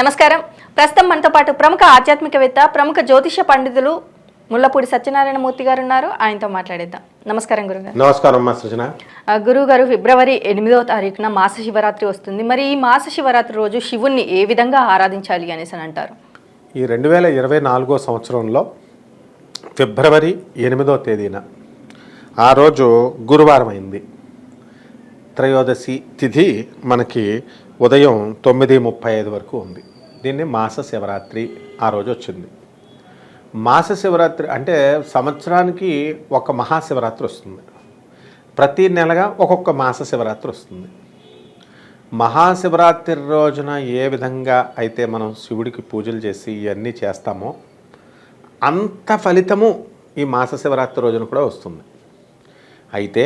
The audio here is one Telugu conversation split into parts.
నమస్కారం. ప్రస్తుతం మనతో పాటు ప్రముఖ ఆధ్యాత్మికవేత్త ప్రముఖ జ్యోతిష పండితులు ముల్లపూడి సత్యనారాయణ మూర్తి గారు ఉన్నారు ఆయనతో మాట్లాడేద్దాం. నమస్కారం గురుగారు. నమస్కారం అమ్మా సృజన. గురువు గారు ఫిబ్రవరి ఎనిమిదవ తారీఖున మాస శివరాత్రి వస్తుంది. మరి ఈ మాస శివరాత్రి రోజు శివుణ్ణి ఏ విధంగా ఆరాధించాలి అనేసి అని అంటారు? ఈ రెండు వేల ఇరవై నాలుగో సంవత్సరంలో ఫిబ్రవరి ఎనిమిదో తేదీన ఆ రోజు గురువారం అయింది. త్రయోదశి తిథి మనకి ఉదయం తొమ్మిది ముప్పై ఐదు వరకు ఉంది. దీన్ని మాస శివరాత్రి ఆ రోజు వచ్చింది. మాస శివరాత్రి అంటే సంవత్సరానికి ఒక మహాశివరాత్రి వస్తుంది. ప్రతి నెలగా ఒక్కొక్క మాస శివరాత్రి వస్తుంది. మహాశివరాత్రి రోజున ఏ విధంగా అయితే మనం శివుడికి పూజలు చేసి ఇవన్నీ చేస్తామో అంత ఫలితము ఈ మాస శివరాత్రి రోజున కూడా వస్తుంది. అయితే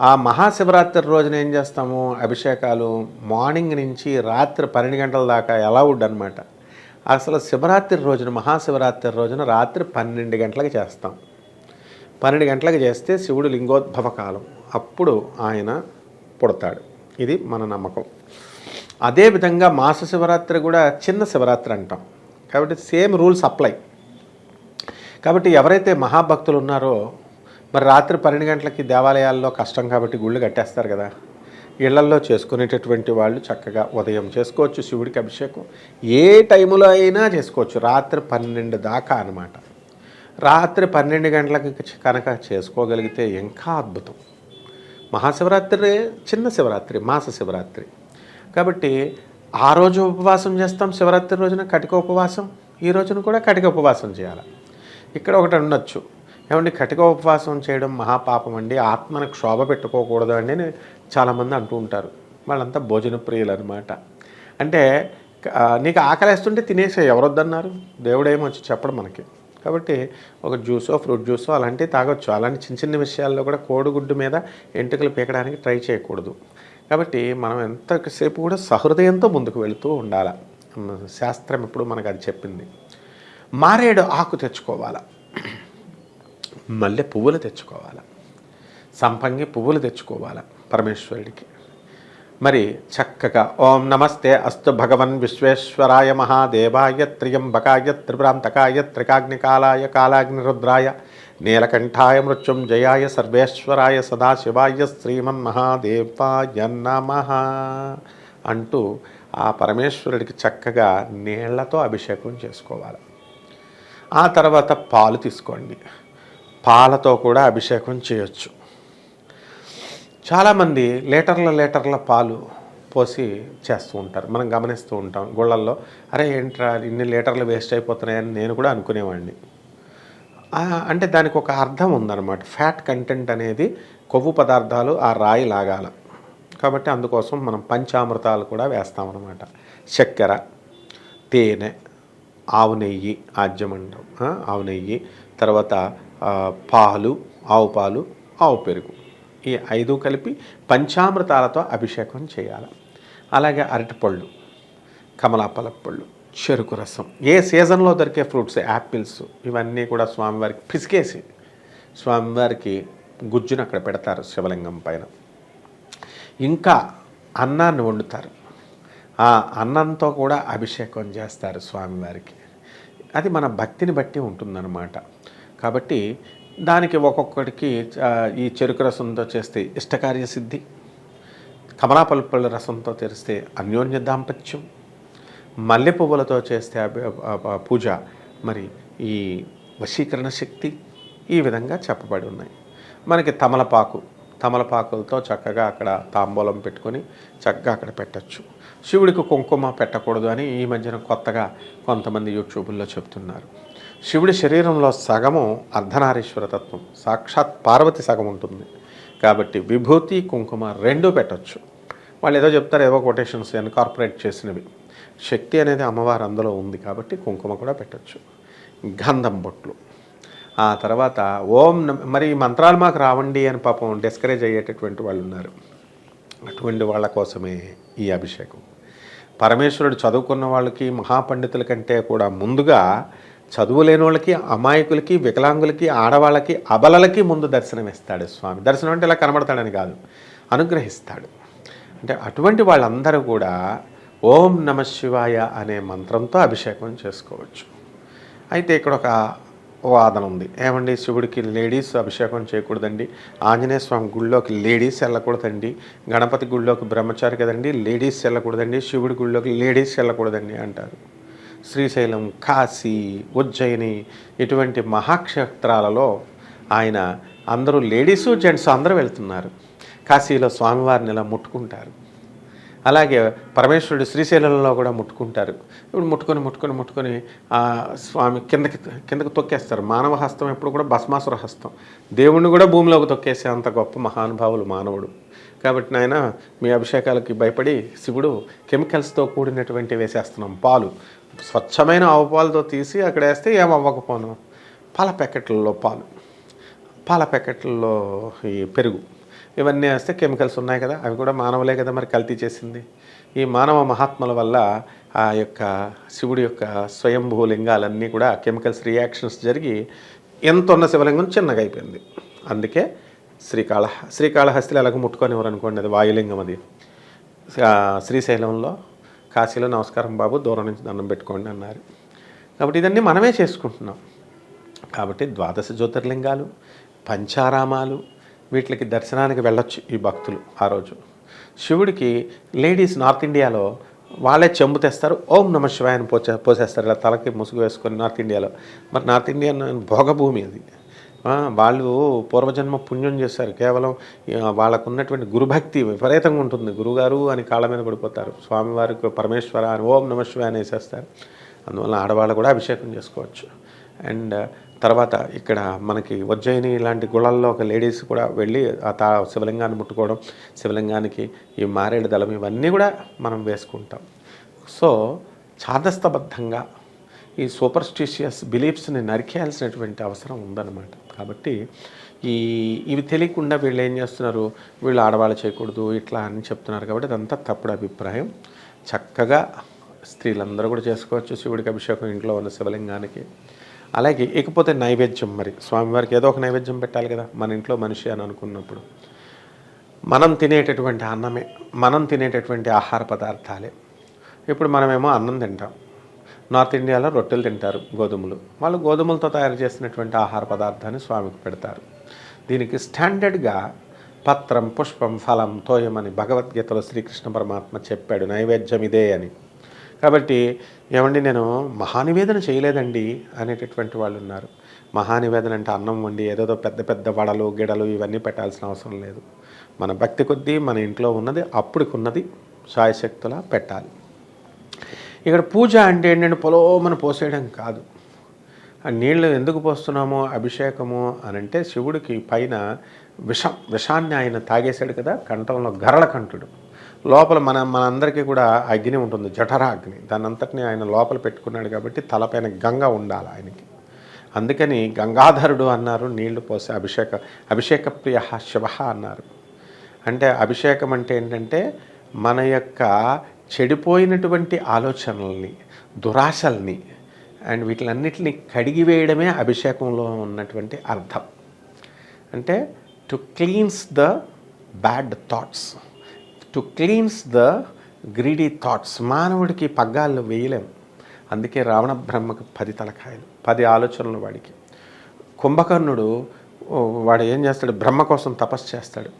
ఆ మహాశివరాత్రి రోజున ఏం చేస్తాము? అభిషేకాలు మార్నింగ్ నుంచి రాత్రి పన్నెండు గంటల దాకా ఎలా అనమాట అసలు శివరాత్రి రోజున మహాశివరాత్రి రోజున రాత్రి పన్నెండు గంటలకు చేస్తాం. పన్నెండు గంటలకు చేస్తే శివుడు లింగోద్భవ కాలం. అప్పుడు ఆయన పుడతాడు. ఇది మన నమ్మకం. అదేవిధంగా మాస శివరాత్రి కూడా చిన్న శివరాత్రి అంటాం. కాబట్టి సేమ్ రూల్స్ అప్లై కాబట్టి ఎవరైతే మహాభక్తులు ఉన్నారో మరి రాత్రి పన్నెండు గంటలకి దేవాలయాల్లో కష్టం కాబట్టి గుళ్ళు కట్టేస్తారు కదా. ఇళ్ళల్లో చేసుకునేటటువంటి వాళ్ళు చక్కగా ఉదయం చేసుకోవచ్చు శివుడికి అభిషేకం. ఏ టైములో అయినా చేసుకోవచ్చు. రాత్రి పన్నెండు దాకా అన్నమాట. రాత్రి పన్నెండు గంటలకి కనుక చేసుకోగలిగితే ఇంకా అద్భుతం. మహాశివరాత్రి చిన్న శివరాత్రి మాస శివరాత్రి. కాబట్టి ఆ రోజు ఉపవాసం చేస్తాం శివరాత్రి రోజున కటిక ఉపవాసం ఈ రోజున కూడా కటిక ఉపవాసం చేయాలి. ఇక్కడ ఒకటి ఉండొచ్చు. ఏమండి కటిక ఉపవాసం చేయడం మహాపాపం అండి. ఆత్మను క్షోభ పెట్టుకోకూడదు అండి అని చాలామంది అంటూ ఉంటారు. వాళ్ళంతా భోజన ప్రియులు అనమాట అంటే నీకు ఆకలేస్తుంటే తినేసే ఎవరొద్దన్నారు? దేవుడేమో వచ్చి చెప్పడం మనకి. కాబట్టి ఒక జ్యూసో ఫ్రూట్ జ్యూసో అలాంటివి తాగొచ్చు. అలాంటి చిన్న చిన్న విషయాల్లో కూడా కోడిగుడ్డు మీద ఎంటుకలు పీకడానికి ట్రై చేయకూడదు. కాబట్టి మనం ఎంతసేపు కూడా సహృదయంతో ముందుకు వెళుతూ ఉండాలి. శాస్త్రం ఎప్పుడు మనకు అది చెప్పింది. మారేడు ఆకు తెచ్చుకోవాలి. మల్లె పువ్వులు తెచ్చుకోవాలి? సంపంగి పువ్వులు తెచ్చుకోవాలి పరమేశ్వరుడికి? మరి చక్కగా ఓం నమస్తే అస్తు భగవన్ విశ్వేశ్వరాయ మహాదేవాయ త్రియంబకాయ త్రిభ్రాంతకాయ త్రికాగ్నికాలాయ కాలాగ్నిరుద్రాయ నీలకంఠాయ మృత్యుంజయాయ సర్వేశ్వరాయ సదాశివాయ శ్రీమన్ మహాదేవాయ నమ అంటూ ఆ పరమేశ్వరుడికి చక్కగా నీళ్ళతో అభిషేకం చేసుకోవాలి. ఆ తర్వాత పాలు తీసుకోండి. పాలతో కూడా అభిషేకం చేయొచ్చు. చాలామంది లీటర్ల లీటర్ల పాలు పోసి చేస్తూ ఉంటారు. మనం గమనిస్తూ ఉంటాం. గుళ్ళల్లో అరే ఏంట్రా ఇన్ని లీటర్లు వేస్ట్ అయిపోతున్నాయని నేను కూడా అనుకునేవాడిని. అంటే దానికి ఒక అర్థం ఉందన్నమాట. ఫ్యాట్ కంటెంట్ అనేది కొవ్వు పదార్థాలు ఆ రాయి లాగాల. కాబట్టి అందుకోసం మనం పంచామృతాలు కూడా వేస్తామన్నమాట. చక్కెర తేనె ఆవు నెయ్యి ఆజ్యమండం ఆవు నెయ్యి తర్వాత పాలు ఆవు పాలు ఆవు పెరుగు. ఈ ఐదు కలిపి పంచామృతాలతో అభిషేకం చేయాలి. అలాగే అరటిపళ్ళు కమలాపల పళ్ళు చెరుకు రసం. ఏ సీజన్లో దొరికే ఫ్రూట్స్ యాపిల్స్ ఇవన్నీ కూడా స్వామివారికి పిసికేసి స్వామివారికి గుజ్జును అక్కడ పెడతారు శివలింగం పైన. ఇంకా అన్నాన్ని వండుతారు. ఆ అన్నంతో కూడా అభిషేకం చేస్తారు స్వామివారికి. అది మన భక్తిని బట్టి ఉంటుందన్నమాట. కాబట్టి దానికి ఒక్కొక్కటికి ఈ చెరుకు రసంతో చేస్తే ఇష్టకార్య సిద్ధి కమలాపల్పళ్ళ రసంతో తెరిస్తే అన్యోన్య దాంపత్యం మల్లె పువ్వులతో చేస్తే పూజ మరి ఈ వశీకరణ శక్తి ఈ విధంగా చెప్పబడి ఉన్నాయి. మనకి తమలపాకు తమలపాకులతో చక్కగా అక్కడ తాంబూలం పెట్టుకొని చక్కగా అక్కడ పెట్టచ్చు. శివుడికి కుంకుమ పెట్టకూడదు అని ఈ మధ్యన కొత్తగా కొంతమంది యూట్యూబుల్లో చెప్తున్నారు. శివుడి శరీరంలో సగము అర్ధనారీశ్వర తత్వం సాక్షాత్ పార్వతి సగం ఉంటుంది. కాబట్టి విభూతి కుంకుమ రెండూ పెట్టచ్చు. వాళ్ళు ఏదో చెప్తారు ఏదో కొటేషన్స్ ఎన్కార్పొరేట్ చేసినవి. శక్తి అనేది అమ్మవారు అందులో ఉంది కాబట్టి కుంకుమ కూడా పెట్టచ్చు. గంధం బొట్లు. ఆ తర్వాత ఓం మరి మంత్రాలు మాకు రావండి అని పాపం డిస్కరేజ్ అయ్యేటటువంటి వాళ్ళు ఉన్నారు. అటువంటి వాళ్ళ కోసమే ఈ అభిషేకం. పరమేశ్వరుడు చదువుకున్న వాళ్ళకి మహాపండితుల కంటే కూడా ముందుగా చదువు లేని వాళ్ళకి అమాయకులకి వికలాంగులకి ఆడవాళ్ళకి అబలలకి ముందు దర్శనం ఇస్తాడు స్వామి. దర్శనం అంటే ఇలా కనబడతాడని కాదు. అనుగ్రహిస్తాడు. అంటే అటువంటి వాళ్ళందరూ కూడా ఓం నమ శివాయ అనే మంత్రంతో అభిషేకం చేసుకోవచ్చు. అయితే ఇక్కడ ఒక వాదన ఉంది. ఏమండి? శివుడికి లేడీస్ అభిషేకం చేయకూడదండి. ఆంజనేయ స్వామి గుళ్ళోకి లేడీస్ వెళ్ళకూడదండి. గణపతి గుళ్ళోకి బ్రహ్మచారి కదండి? లేడీస్ వెళ్ళకూడదండి. శివుడి గుళ్ళోకి లేడీస్ వెళ్ళకూడదండి అంటారు. శ్రీశైలం కాశీ ఉజ్జయిని ఇటువంటి మహాక్షేత్రాలలో ఆయన అందరూ లేడీసు జెంట్స్ అందరూ వెళ్తున్నారు. కాశీలో స్వామివారిని ఇలా ముట్టుకుంటారు. అలాగే పరమేశ్వరుడు శ్రీశైలంలో కూడా ముట్టుకుంటారు. ఇప్పుడు ముట్టుకొని ముట్టుకొని ముట్టుకొని ఆ స్వామి కిందకి కిందకి తొక్కేస్తారు. మానవ హస్తం ఎప్పుడు కూడా భస్మాసుర హస్తం. దేవుణ్ణి కూడా భూమిలోకి తొక్కేసే అంత గొప్ప మహానుభావులు మానవుడు. కాబట్టి నాయన మీ అభిషేకాలకి భయపడి శివుడు కెమికల్స్తో కూడినటువంటి వేసేస్తున్నాం. పాలు. స్వచ్ఛమైన ఆవు పాలతో తీసి అక్కడ వేస్తే ఏమవ్వకపోను. పాల ప్యాకెట్లలో పాలు. పాల ప్యాకెట్లలో ఈ పెరుగు. ఇవన్నీ వేస్తే కెమికల్స్ ఉన్నాయి కదా అవి కూడా మానవులే కదా మరి కల్తీ చేసింది. ఈ మానవ మహాత్ముల వల్ల ఆ యొక్క శివుడి యొక్క స్వయంభూ లింగాలన్నీ కూడా కెమికల్స్ రియాక్షన్స్ జరిగి ఎంత ఉన్న శివలింగం చిన్నగా అయిపోయింది అందుకే శ్రీకాళ శ్రీకాళహస్తిలో ఎలాగ ముట్టుకొని అనుకోండి అది వాయులింగం అది. శ్రీశైలంలో కాశీలో నమస్కారం బాబు దూరం నుంచి దండం పెట్టుకోండి అన్నారు. కాబట్టి ఇదన్నీ మనమే చేసుకుంటున్నాం. కాబట్టి ద్వాదశ జ్యోతిర్లింగాలు పంచారామాలు వీటికి దర్శనానికి వెళ్ళొచ్చు ఈ భక్తులు ఆ రోజు. శివుడికి లేడీస్ నార్త్ ఇండియాలో వాళ్ళే చెంబు తెస్తారు ఓం నమ శివాయని పోచే పోసేస్తారు. ఇలా తలకి ముసుగు వేసుకొని నార్త్ ఇండియాలో. మరి నార్త్ ఇండియన్ భోగభూమి అది. వాళ్ళు పూర్వజన్మ పుణ్యం చేశారు. కేవలం వాళ్ళకు ఉన్నటువంటి గురుభక్తి విపరీతంగా ఉంటుంది. గురుగారు అని కాళ్ళ మీద పడిపోతారు. స్వామివారికి పరమేశ్వర అని ఓం నమ శివాయ అని వేసేస్తారు. అందువల్ల ఆడవాళ్ళు కూడా అభిషేకం చేసుకోవచ్చు. అండ్ తర్వాత ఇక్కడ మనకి ఉజ్జయిని ఇలాంటి గుళాల్లో ఒక లేడీస్ కూడా వెళ్ళి ఆ తా శివలింగాన్ని ముట్టుకోవడం శివలింగానికి ఈ మారేడు దళం ఇవన్నీ కూడా మనం వేసుకుంటాం. సో ఛాదస్తబద్ధంగా ఈ సూపర్స్టిషియస్ బిలీఫ్స్ని నరికేయాల్సినటువంటి అవసరం ఉందన్నమాట. కాబట్టి ఈ ఇవి తెలియకుండా వీళ్ళు ఏం చేస్తున్నారు? వీళ్ళు ఆడవాళ్ళు చేయకూడదు ఇట్లా అని చెప్తున్నారు కాబట్టి అదంతా తప్పుడు అభిప్రాయం. చక్కగా స్త్రీలందరూ కూడా చేసుకోవచ్చు శివుడికి అభిషేకం ఇంట్లో ఉన్న శివలింగానికి. అలాగే ఇకపోతే నైవేద్యం మరి. స్వామివారికి ఏదో ఒక నైవేద్యం పెట్టాలి కదా మన ఇంట్లో మనిషి అని అనుకున్నప్పుడు. మనం తినేటటువంటి అన్నమే మనం తినేటటువంటి ఆహార పదార్థాలే. ఇప్పుడు మనమేమో అన్నం తింటాం. నార్త్ ఇండియాలో రొట్టెలు తింటారు గోధుమలు. వాళ్ళు గోధుమలతో తయారు చేసినటువంటి ఆహార పదార్థాన్ని స్వామికి పెడతారు. దీనికి స్టాండర్డ్గా పత్రం పుష్పం ఫలం తోయమని భగవద్గీతలో శ్రీకృష్ణ పరమాత్మ చెప్పాడు. నైవేద్యం ఇదే అని. కాబట్టి ఏమండి నేను మహానివేదన చేయలేదండి అనేటటువంటి వాళ్ళు ఉన్నారు. మహానివేదన అంటే అన్నం వండి ఏదేదో పెద్ద పెద్ద వడలు గిడలు ఇవన్నీ పెట్టాల్సిన అవసరం లేదు. మన భక్తి కొద్దీ మన ఇంట్లో ఉన్నది అప్పుడుకున్నది సాయశక్తులా పెట్టాలి. ఇక్కడ పూజ అంటే ఏంటంటే పొలోమను పోసేయడం కాదు. ఆ నీళ్ళు ఎందుకు పోస్తున్నామో అభిషేకము అని అంటే శివుడికి పైన విషం విషాన్ని ఆయన తాగేశాడు కదా కంఠంలో గరళ కంఠుడు. లోపల మన మనందరికీ కూడా అగ్ని ఉంటుంది జఠరాగ్ని. దాని అంతటిని ఆయన లోపల పెట్టుకున్నాడు కాబట్టి తలపైన గంగ ఉండాలి ఆయనకి. అందుకని గంగాధరుడు అన్నారు నీళ్ళు పోసే అభిషేక అభిషేక ప్రియ శివ అన్నారు. అంటే అభిషేకం అంటే ఏంటంటే మన యొక్క చెడిపోయినటువంటి ఆలోచనల్ని దురాశల్ని అండ్ వీటిలన్నిటిని కడిగివేయడమే అభిషేకంలో ఉన్నటువంటి అర్థం. అంటే to cleanse the bad thoughts to cleanse the greedy thoughts మానవుడికి పగ్గాలు వేయలేం. అందుకే రావణ బ్రహ్మకు పది తలకాయలు పది ఆలోచనలు వాడికి. కుంభకర్ణుడు వాడు ఏం చేస్తాడు? బ్రహ్మ కోసం తపస్సు చేస్తాడు.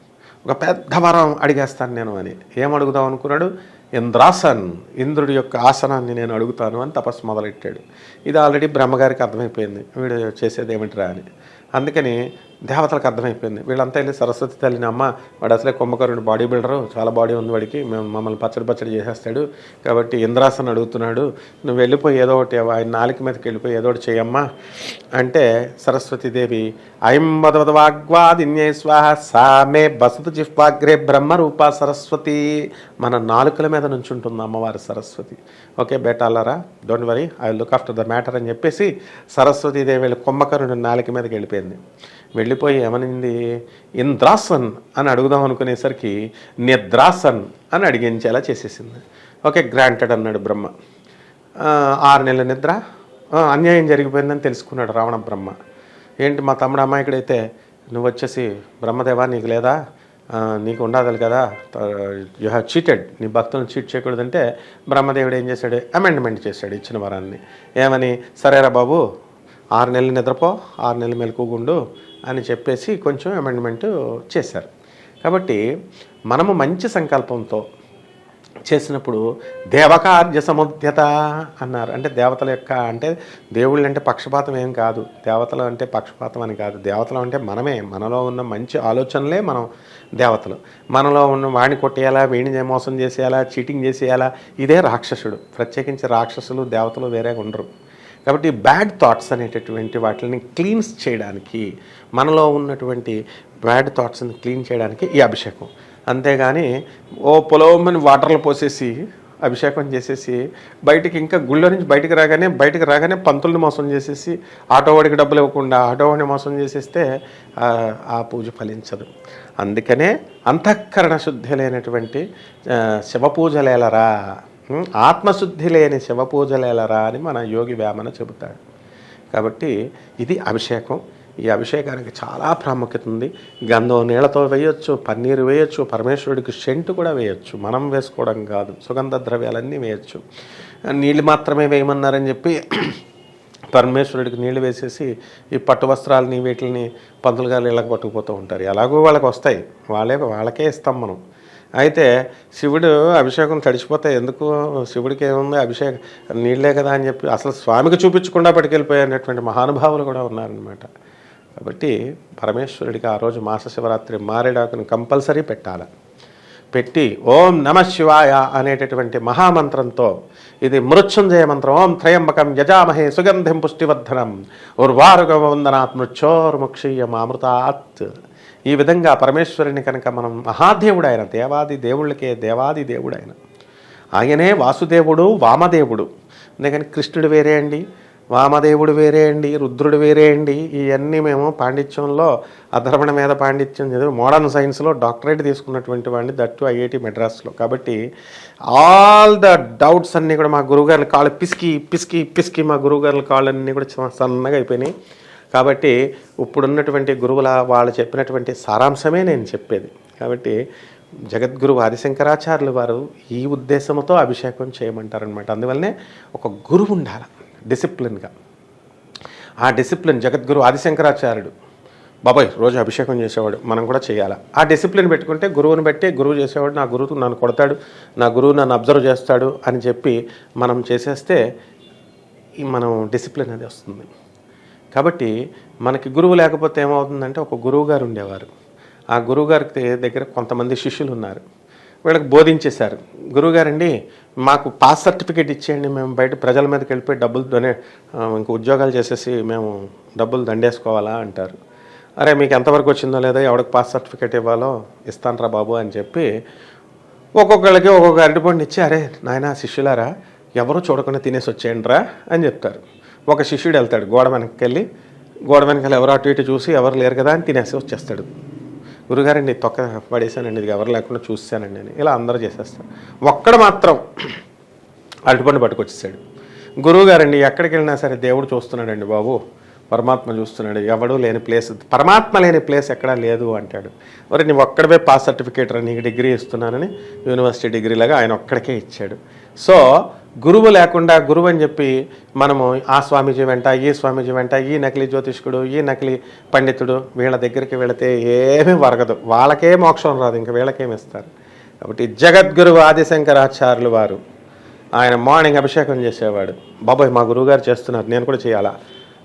ఒక పెద్ద వరం అడిగేస్తాను నేను అని. ఏం అడుగుదాం అనుకున్నాడు? ఇంద్రాసన్ ఇంద్రుడి యొక్క ఆసనాన్ని నేను అడుగుతాను అని తపస్సు మొదలెట్టాడు. ఇది ఆల్రెడీ బ్రహ్మగారికి అర్థమైపోయింది. వీడు చేసేది ఏమిటిరా అని. అందుకని దేవతలకు అర్థమైపోయింది. వీళ్ళంతా వెళ్ళి సరస్వతి తల్లిని అమ్మ వాడు అసలే కుంభకరుడు బాడీ బిల్డరు చాలా బాడీ ఉంది వాడికి మేము మమ్మల్ని పచ్చడి పచ్చడి చేసేస్తాడు కాబట్టి ఇంద్రాసన్ అడుగుతున్నాడు నువ్వు వెళ్ళిపోయి ఏదో ఒకటి ఆయన నాలుక మీదకి వెళ్ళిపోయి ఏదో ఒకటి చేయమ్మా. అంటే సరస్వతీదేవి ఐం వదవదవాగ్వాదిన్యై స్వాహ సామే బసతు జిహ్వాగ్రే బ్రహ్మరూప సరస్వతి మన నాలుకల మీద నుంచి ఉంటుంది అమ్మవారి Saraswati. Okay బేటాలరా don't worry I look after the matter అని చెప్పేసి సరస్వతీదేవి వెళ్ళి కుంభకరుడు నాలుక మీదకి వెళ్ళిపోయింది. వెళ్ళిపోయి ఏమనింది? ఇంద్రాసన్ అని అడుగుదాం అనుకునేసరికి నిద్రాసన్ అని అడిగించేలా చేసేసింది. ఓకే గ్రాంటెడ్ అన్నాడు బ్రహ్మ. ఆరు నెలల నిద్ర? అన్యాయం జరిగిపోయిందని తెలుసుకున్నాడు రావణ బ్రహ్మ. ఏంటి మా తమ్ముడు అమ్మాయికడైతే నువ్వు వచ్చేసి బ్రహ్మదేవా నీకు లేదా? నీకు ఉండాలి కదా? యూ హ్యావ్ చీటెడ్ నీ భక్తులను చీట్ చేయకూడదంటే బ్రహ్మదేవుడు ఏం చేశాడు? అమెండ్మెంట్ చేశాడు ఇచ్చిన వరాన్ని. ఏమని? సరేరా బాబు ఆరు నెలలు నిద్రపో ఆరు నెలలు మెలకుగుండు అని చెప్పేసి కొంచెం అమెండ్మెంట్ చేశారు. కాబట్టి మనము మంచి సంకల్పంతో చేసినప్పుడు దేవకార్య సముద్యత అన్నారు. అంటే దేవతల యొక్క అంటే దేవుళ్ళు అంటే పక్షపాతం ఏం కాదు. దేవతలు అంటే పక్షపాతం అని కాదు. దేవతలు అంటే మనమే. మనలో ఉన్న మంచి ఆలోచనలే మనం దేవతలు. మనలో ఉన్న వాణి కొట్టేయాలా వీడిని మోసం చేసేయాలా చీటింగ్ చేసేయాలా ఇదే రాక్షసుడు. ప్రత్యేకించి రాక్షసులు దేవతలు వేరే ఉండరు కాబట్టి బ్యాడ్ థాట్స్ అనేటటువంటి వాటిని క్లీన్స్ చేయడానికి మనలో ఉన్నటువంటి బ్యాడ్ థాట్స్ని క్లీన్ చేయడానికి ఈ అభిషేకం. అంతేగాని ఓ పొలవమని వాటర్లో పోసేసి అభిషేకం చేసేసి బయటికి ఇంకా గుళ్ళో నుంచి బయటికి రాగానే బయటికి రాగానే పంతుల్ని మోసం చేసేసి ఆటోవాడికి డబ్బులు ఇవ్వకుండా ఆటోవాడిని మోసం చేసేస్తే ఆ, పూజ ఫలించదు. అందుకనే అంతఃకరణ శుద్ధి లేనటువంటి ఆ, శివ పూజలేలరా? ఆత్మశుద్ధి లేని శివపూజలేలరా అని మన యోగి వేమన చెబుతాడు. కాబట్టి ఇది అభిషేకం. ఈ అభిషేకానికి చాలా ప్రాముఖ్యత ఉంది. గంధం నీళ్ళతో వేయొచ్చు పన్నీరు వేయొచ్చు పరమేశ్వరుడికి షెంట్ కూడా వేయొచ్చు. మనం వేసుకోవడం కాదు సుగంధ ద్రవ్యాలన్నీ వేయొచ్చు. నీళ్ళు మాత్రమే వేయమన్నారని చెప్పి పరమేశ్వరుడికి నీళ్ళు వేసేసి ఈ పట్టు వస్త్రాలని వీటిని పంతులు గారు ఇళ్ళకి పట్టుకుపోతూ ఉంటారు. ఎలాగో వాళ్ళకి వస్తాయి. వాళ్ళే వాళ్ళకే ఇస్తాం మనం. అయితే శివుడు అభిషేకం తడిచిపోతే ఎందుకు? శివుడికి ఏముంది? అభిషేకం నీళ్ళే కదా అని చెప్పి అసలు స్వామికి చూపించకుండా పట్టుకెళ్ళిపోయినటువంటి మహానుభావులు కూడా ఉన్నారనమాట కాబట్టి పరమేశ్వరుడికి ఆ రోజు మాస శివరాత్రి మారేడాకుని కంపల్సరీ పెట్టాలి. పెట్టి ఓం నమ శివాయ అనేటటువంటి మహామంత్రంతో ఇది మృత్యుంజయ మంత్రం ఓం త్రయంబకం యజామహే సుగంధిం పుష్టివర్ధనం ఉర్వారుగవందనాత్ మృత్యోర్ముక్షీయ మామృతాత్ ఈ విధంగా పరమేశ్వరుని కనుక మనం మహాదేవుడు ఆయన దేవాది దేవుళ్ళకే దేవాది దేవుడు ఆయన ఆయనే వాసుదేవుడు వామదేవుడు. అందుకని కృష్ణుడు వేరే అండి వామదేవుడు వేరే అండి రుద్రుడు వేరే అండి. ఇవన్నీ మేము పాండిత్యంలో అధర్మణ మీద పాండిత్యం చదివి మోడర్న్ సైన్స్లో డాక్టరేట్ తీసుకున్నటువంటి వాడిని దట్టు ఐఐటి మెడ్రాస్లో. కాబట్టి ఆల్ ద డౌట్స్ అన్నీ కూడా మా గురువుగారి కాళ్ళు పిసికి పిసికి పిసికి మా గురువుగారి కాళ్ళన్నీ కూడా సన్నగా అయిపోయినాయి. కాబట్టి ఇప్పుడున్నటువంటి గురువుల వాళ్ళు చెప్పినటువంటి సారాంశమే నేను చెప్పేది. కాబట్టి జగద్గురువు ఆదిశంకరాచార్యులు వారు ఈ ఉద్దేశంతో అభిషేకం చేయమంటారనమాట అందువల్లనే ఒక గురువు ఉండాలి డిసిప్లిన్గా. ఆ డిసిప్లిన్ జగద్గురు ఆదిశంకరాచార్యుడు. బాబాయ్ రోజు అభిషేకం చేసేవాడు మనం కూడా చేయాలి? ఆ డిసిప్లిన్ పెట్టుకుంటే గురువుని బట్టి గురువు చేసేవాడు నా గురువు నన్ను కొడతాడు నా గురువు నన్ను అబ్జర్వ్ చేస్తాడు అని చెప్పి మనం చేసేస్తే మనం డిసిప్లిన్ అనేది వస్తుంది. కాబట్టి మనకి గురువు లేకపోతే ఏమవుతుందంటే ఒక గురువు గారు ఉండేవారు. ఆ గురువుగారి దగ్గర కొంతమంది శిష్యులు ఉన్నారు. వీళ్ళకి బోధించేశారు. గురువుగారండి మాకు పాస్ సర్టిఫికేట్ ఇచ్చేయండి మేము బయట ప్రజల మీదకి వెళ్ళిపోయి డబ్బులు డొనే ఇంక ఉద్యోగాలు చేసేసి మేము డబ్బులు దండేసుకోవాలా అంటారు. అరే మీకు ఎంతవరకు వచ్చిందో లేదో ఎవరికి పాస్ సర్టిఫికేట్ ఇవ్వాలో ఇస్తానరా బాబు అని చెప్పి ఒక్కొక్కళ్ళకి ఒక్కొక్క అరటిపండు ఇచ్చి అరే నాయన శిష్యులారా ఎవరు చూడకుండా తినేసి వచ్చేయండిరా అని చెప్తారు. ఒక శిష్యుడు వెళ్తాడు గోడ వెనక్కి వెళ్ళి గోడ వెనకాల ఎవరు అటు ఇటు చూసి ఎవరు లేరు కదా అని తినేసి వచ్చేస్తాడు. గురుగారండి తొక్క పడేసానండి ఇది ఎవరు లేకుండా చూసానండి అని ఇలా అందరూ చేసేస్తాడు ఒక్కడ మాత్రం అరటిపండు పట్టుకొచ్చేసాడు. గురువుగారండి ఎక్కడికి వెళ్ళినా సరే దేవుడు చూస్తున్నాడండి బాబు. పరమాత్మ చూస్తున్నాడు. ఎవడు లేని ప్లేస్. పరమాత్మ లేని ప్లేస్ ఎక్కడా లేదు అంటాడు. మరి నీ ఒక్కడవే పాస్ సర్టిఫికేట్ రా నీకు డిగ్రీ ఇస్తున్నానని యూనివర్సిటీ డిగ్రీ లాగా ఆయన ఒక్కడికే ఇచ్చాడు. సో గురువు లేకుండా గురువు అని చెప్పి మనము ఆ స్వామీజీ వెంట ఈ స్వామీజీ వెంట ఈ నకిలీ జ్యోతిష్కుడు ఈ నకిలీ పండితుడు వీళ్ళ దగ్గరికి వెళితే ఏమీ వరగదు. వాళ్ళకే మోక్షం రాదు ఇంకా వీళ్ళకేమి ఇస్తారు? కాబట్టి జగద్గురు ఆదిశంకరాచార్యులు వారు ఆయన మార్నింగ్ అభిషేకం చేసేవాడు. బాబాయ్ మా గురువుగారు చేస్తున్నారు నేను కూడా చేయాలా?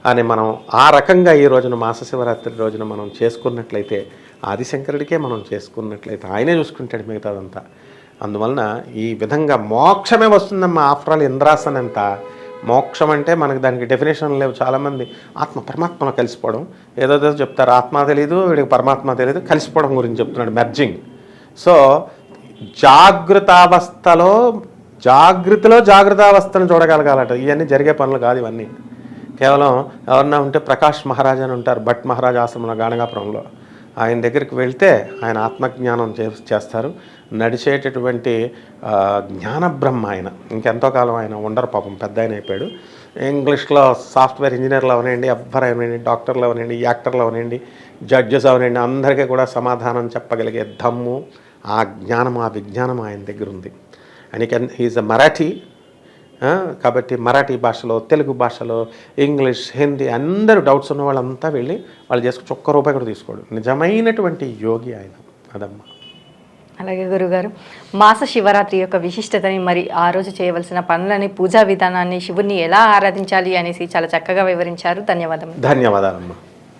అని మనం ఆ రకంగా ఈ రోజున మాస శివరాత్రి రోజున మనం చేసుకున్నట్లయితే ఆదిశంకరుడికే మనం చేసుకున్నట్లయితే ఆయనే చూసుకుంటాడు మిగతాదంతా. అందువలన ఈ విధంగా మోక్షమే వస్తుందమ్మా. ఆఫ్టర్ ఆల్ ఇంద్రాసన్ అంత మోక్షం అంటే మనకు దానికి డెఫినేషన్ లేవు చాలామంది. ఆత్మ పరమాత్మలో కలిసిపోవడం. ఏదో చెప్తారు ఆత్మ తెలియదు వీడికి పరమాత్మ తెలియదు కలిసిపోవడం గురించి చెప్తున్నాడు మెర్జింగ్ సో జాగృతావస్థలో జాగృతిలో జాగృతావస్థను చూడగలగాలట. ఇవన్నీ జరిగే పనులు కాదు ఇవన్నీ. కేవలం ఎవరన్నా ఉంటే ప్రకాష్ మహారాజ్ అని ఉంటారు భట్ మహారాజ్ ఆశ్రమంలో గానగాపురంలో. ఆయన దగ్గరికి వెళ్తే ఆయన ఆత్మజ్ఞానం చే చేస్తారు. నడిచేటటువంటి జ్ఞానబ్రహ్మ ఆయన. ఇంకెంతో కాలం ఆయన ఉండరు పాపం పెద్ద ఆయన అయిపోయాడు. ఇంగ్లీష్లో సాఫ్ట్వేర్ ఇంజనీర్లు అవనండి ఎవరైనా డాక్టర్లు అవనండి యాక్టర్లు అవనండి జడ్జెస్ అవనండి అందరికీ కూడా సమాధానం చెప్పగలిగే దమ్ము ఆ జ్ఞానం ఆ విజ్ఞానం ఆయన దగ్గర ఉంది. And can he is a Marathi కాబట్టి మరాఠీ భాషలో తెలుగు భాషలో ఇంగ్లీష్ హిందీ అందరూ డౌట్స్ ఉన్న వాళ్ళంతా వెళ్ళి వాళ్ళు చేసుకుని ఒక్క రూపాయి కూడా తీసుకోడు. నిజమైనటువంటి యోగి ఆయన అదమ్మా. అలాగే గురుగారు మాస శివరాత్రి యొక్క విశిష్టతని మరి ఆ రోజు చేయవలసిన పనులని పూజా విధానాన్ని శివుణ్ణి ఎలా ఆరాధించాలి అనేసి చాలా చక్కగా వివరించారు. ధన్యవాదములు. ధన్యవాదాలమ్మా.